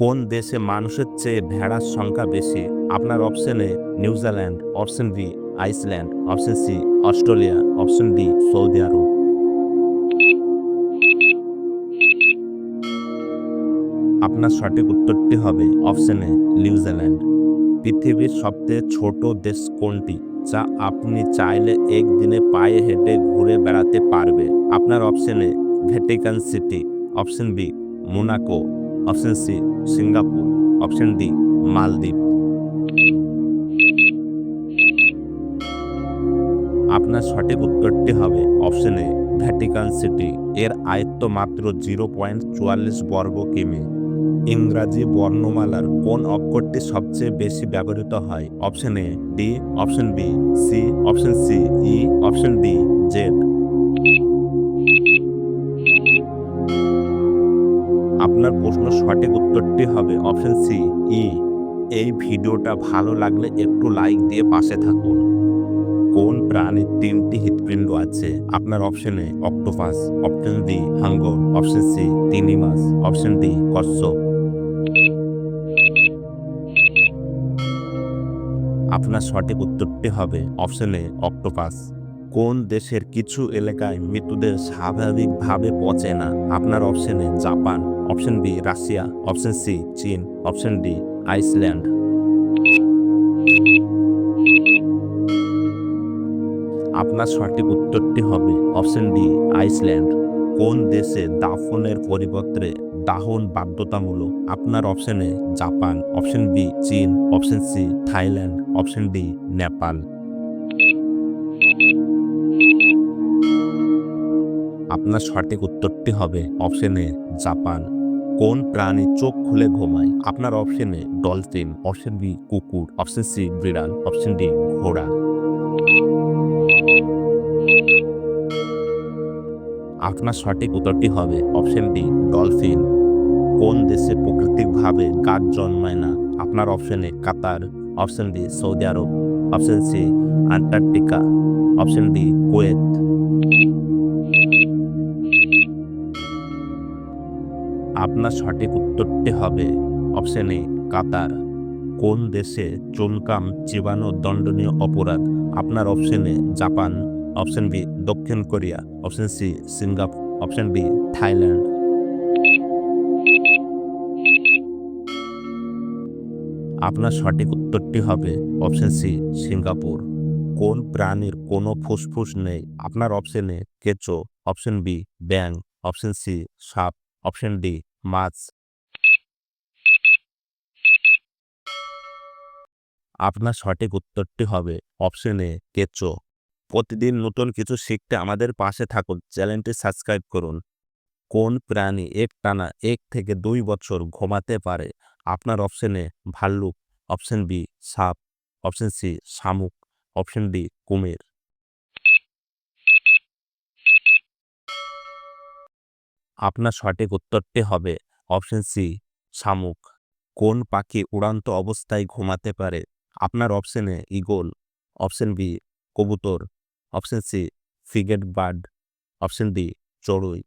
কোন দেশে মানুষের চেয়ে ভেড়ার সংখ্যা বেশি? আপনার অপশনে New Zealand option B Iceland option C Australia option D Saudi Arab আপনার সঠিক উত্তরটি হবে অপশনে নিউজিল্যান্ড পৃথিবীর সবচেয়ে ছোট দেশ কোনটি? যা আপনি চাইলে একদিনে পায়ে হেঁটে ঘুরে বেড়াতে পারবে। আপনার অপশনে Vatican City option B Monaco option C, Singapore. Option D, Maldives. আপনার সঠিক উত্তরটি হবে অপশনে ভ্যাটিকান সিটি। এর আয়ত্ত মাত্র জিরো পয়েন্ট চুয়াল্লিশ বর্গ কিমি। ইংরাজি বর্ণমালার কোন অক্ষরটি সবচেয়ে বেশি ব্যবহৃত হয়? Option A, D, option B, C, option C, E, option D, Z. আপনার প্রশ্ন সঠিক উত্তরটি হবে অপশন সি ই এই ভিডিওটা ভালো লাগলে একটু লাইক দিয়ে পাশে থাকুন। কোন প্রাণীর তিনটি হৃৎপিণ্ড আছে? আপনার অপশনে অক্টোপাস অপশন ডি হাঙ্গর অপশন সি তিমি মাছ অপশন ডি কচ্ছপ। আপনার সঠিক উত্তরটি হবে অপশনে অক্টোপাস কোন দেশের কিছু এলাকায় মৃত্যুদের স্বাভাবিকভাবে পচে না? আপনার অপশনে Japan. Option B Russia, option C চীন, অপশন ডি আইসল্যান্ড। আপনার সঠিক উত্তরটি হবে অপশন ডি আইসল্যান্ড। কোন দেশে দাফনের পরিবর্তে দাহন বাধ্যতামূলক? আপনার অপশনে জাপান, অপশন বি চীন, option C Thailand, option D Nepal. আপনার সঠিক উত্তরটি হবে অপশনে জাপান। কোন প্রাণী চোখ খুলে ঘুমায়? আপনার অপশনে ডলফিন অপশন বি কুকুর অপশন সি বিড়াল অপশন ডি ঘোড়া। আপনার সঠিক উত্তরটি হবে অপশন ডি ডলফিন কোন দেশে প্রাকৃতিকভাবে গাছ জন্মায় না? আপনার অপশনে Qatar option D Saudi Arab option C Antarctica option D Kuwait. আপনার সঠিক উত্তরটি হবে অপশন এ, কাতার। কোন দেশে চুনকাম চিবানো দণ্ডনীয় অপরাধ? আপনার অপশনে জাপান। অপশন বি, দক্ষিণ Korea. Option C Singapore option B, Thailand. আপনার সঠিক উত্তরটি হবে অপশন সি, সিঙ্গাপুর। কোন প্রাণীর কোনো ফুসফুস নেই? আপনার অপশনে কেঁচো। অপশন বি ব্যাং অপশন সি, সাপ। অপশন ডি মাছ। আপনার সঠিক উত্তরটি হবে অপশনে কেঁচো। প্রতিদিন নতুন কিছু শিখতে আমাদের পাশে থাকুন, চ্যানেলটি সাবস্ক্রাইব করুন। কোন প্রাণী এক টানা এক থেকে দুই বছর ঘুমাতে পারে? আপনার অপশনে ভাল্লুক। অপশন বি সাপ। অপশন সি শামুক। অপশন ডি কুমির। আপনার সঠিক উত্তরটি হবে অপশন সি, শামুক। কোন পাখি উড়ান্ত অবস্থায় ঘুমাতে পারে? আপনার অপশনে ইগল। অপশন বি, কবুতর। Option C, frigate bird. Option D, চড়ুই।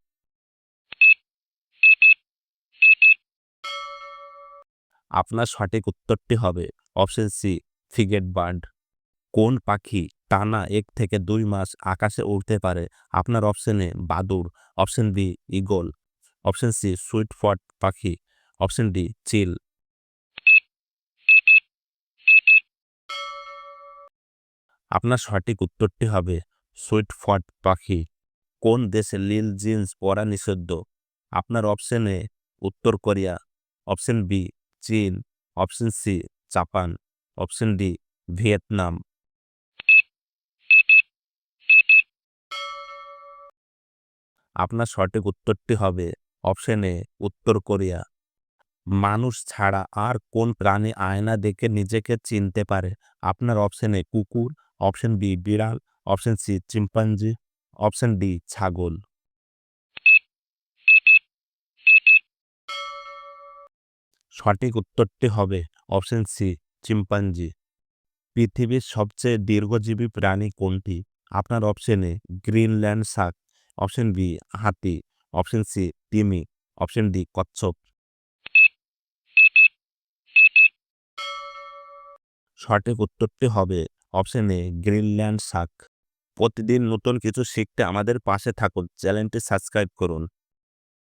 আপনার সঠিক উত্তরটি হবে অপশন সি, ফিগেট বার্ড। কোন পাখি টানা এক থেকে দুই মাস আকাশে উড়তে পারে? আপনার অপশনে বাদুর option B eagle option C swift পাখি অপশন ডি চিল। আপনার সঠিক উত্তরটি হবে সুইট ফট পাখি। কোন দেশে লিল জিন্স পরা নিষিদ্ধ? আপনার অপশনে উত্তর কোরিয়া অপশন বি চীন option C Japan option D Vietnam. আপনার সঠিক উত্তরটি হবে অপশনে উত্তর কোরিয়া। মানুষ ছাড়া আর কোন প্রাণী আয়না দেখে নিজেকে চিনতে পারে? আপনার অপশনে কুকুর অপশন বি বিড়াল option C chimpanzee option D ছাগল। সঠিক উত্তরটি হবে অপশন সি চিম্পাঞ্জি পৃথিবীর সবচেয়ে দীর্ঘজীবী প্রাণী কোনটি? আপনার অপশনে গ্রিনল্যান্ড শাক অপশন বি হাতি। অপশন সি তিমি। অপশন ডি কচ্ছপ। সঠিক উত্তরটি হবে অপশন এ গ্রিনল্যান্ড শাক। প্রতিদিন নতুন কিছু শিখতে আমাদের পাশে থাকুন। চ্যানেলটি সাবস্ক্রাইব করুন।